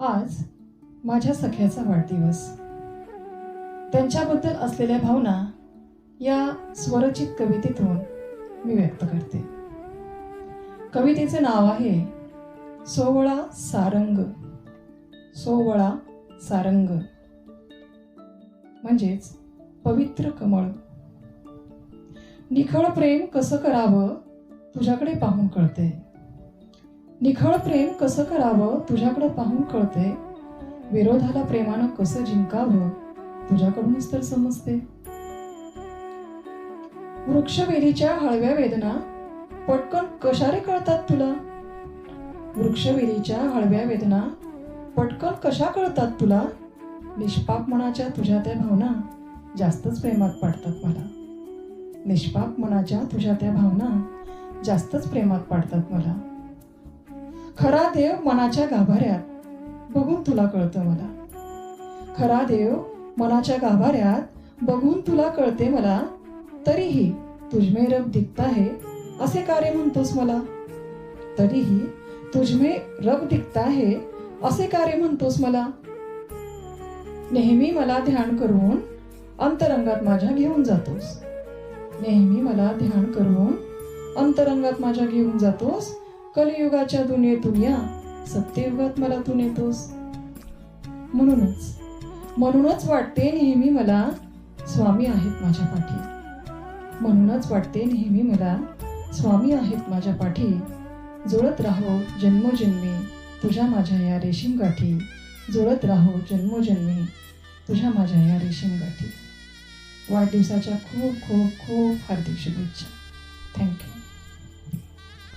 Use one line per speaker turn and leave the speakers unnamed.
आज माझ्या सख्याचा वाढदिवस. त्यांच्याबद्दल असलेल्या भावना या स्वरचित कवितेतून मी व्यक्त करते. कवितेचे नाव आहे सोवळा सारंग. सोवळा सारंग. म्हणजेच पवित्र कमळ. निखळ प्रेम कसं करावं तुझ्याकडे पाहून कळते निखळ प्रेम कसं करावं तुझ्याकडे पाहून कळते. विरोधाला प्रेमानं कसं जिंकावं तुझ्याकडूनच तर समजते. वृक्षवेलीच्या हळव्या वेदना पटकन कशा रे कळतात तुला? वृक्षवेलीच्या हळव्या वेदना पटकन कशा कळतात तुला? निष्पाप मनाच्या तुझ्या त्या भावना जास्तच प्रेमात पाडतात मला. निष्पाप मनाच्या तुझ्या त्या भावना जास्तच प्रेमात पाडतात मला. खरा देव मनाच्या गाभाऱ्यात. बघून तुला कळतं मला. खरा देव मनाच्या गाभाऱ्यात बघून तुला कळते मला. तरीही तुझमे रब दिखता है असे कार्य म्हणतोस मला. तरीही तुझमे रब दिखता है असे कार्य म्हणतोस मला. नेहमी मला ध्यान करून अंतरंगात माझ्या घेऊन जातोस. नेहमी मला ध्यान करून अंतरंगात माझ्या घेऊन जातोस. कलियुगाच्या दुनियेतून या. सत्ययुगात मला तू नेतोस. म्हणूनच म्हणूनच वाटते नेहमी मला स्वामी आहेत माझ्या पाठी. म्हणूनच वाटते नेहमी मला स्वामी आहेत माझ्या पाठी. जुळत राहो जन्मोजन्मी तुझ्या माझ्या या रेशीम गाठी. जुळत राहो जन्मोजन्मी तुझ्या माझ्या या रेशीम गाठी. वाढदिवसाच्या खूप खूप खूप हार्दिक शुभेच्छा. थँक्यू